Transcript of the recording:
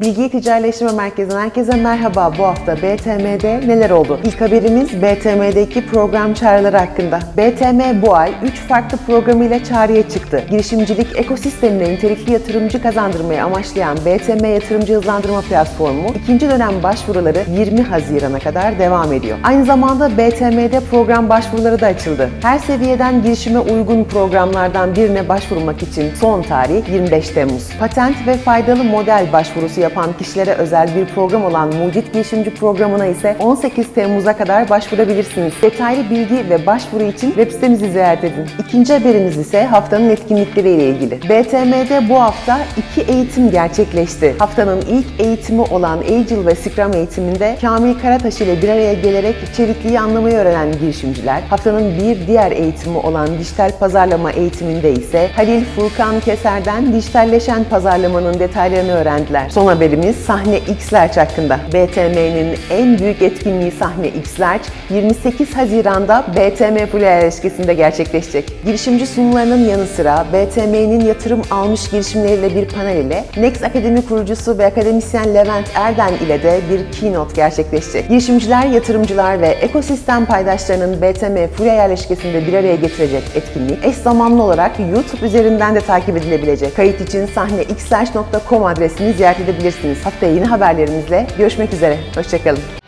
Bilgi Ticaretleştirme Merkezi'nden herkese merhaba. Bu hafta BTM'de neler oldu? İlk haberimiz BTM'deki program çağrıları hakkında. BTM bu ay 3 farklı programıyla çağrıya çıktı. Girişimcilik ekosistemine nitelikli yatırımcı kazandırmayı amaçlayan BTM Yatırımcı Hızlandırma Platformu ikinci dönem başvuruları 20 Haziran'a kadar devam ediyor. Aynı zamanda BTM'de program başvuruları da açıldı. Her seviyeden girişime uygun programlardan birine başvurmak için son tarih 25 Temmuz. Patent ve faydalı model başvurusu yapan kişilere özel bir program olan Mucit Girişimci Programı'na ise 18 Temmuz'a kadar başvurabilirsiniz. Detaylı bilgi ve başvuru için web sitemizi ziyaret edin. İkinci haberimiz ise haftanın etkinlikleriyle ilgili. BTM'de bu hafta iki eğitim gerçekleşti. Haftanın ilk eğitimi olan Agile ve Scrum eğitiminde Kamil Karataş ile bir araya gelerek içerikliği anlamayı öğrenen girişimciler, haftanın bir diğer eğitimi olan dijital pazarlama eğitiminde ise Halil Furkan Keser'den dijitalleşen pazarlamanın detaylarını öğrendiler. Son haberimiz Sahne X-Large hakkında. BTM'nin en büyük etkinliği Sahne X-Large 28 Haziran'da BTM Fulya ilişkisinde gerçekleşecek. Girişimci sunumlarının yanı sıra BTM'nin yatırım almış girişimleriyle bir panel ile Next Akademi kurucusu ve akademisyen Levent Erden ile de bir keynote gerçekleşecek. Girişimciler, yatırımcılar ve ekosistem paydaşlarının BTM Fulya yerleşkesinde bir araya getirecek etkinlik eş zamanlı olarak YouTube üzerinden de takip edilebilecek. Kayıt için sahnexlarge.com adresini ziyaret edebilirsiniz. Haftaya yeni haberlerimizle görüşmek üzere. Hoşçakalın.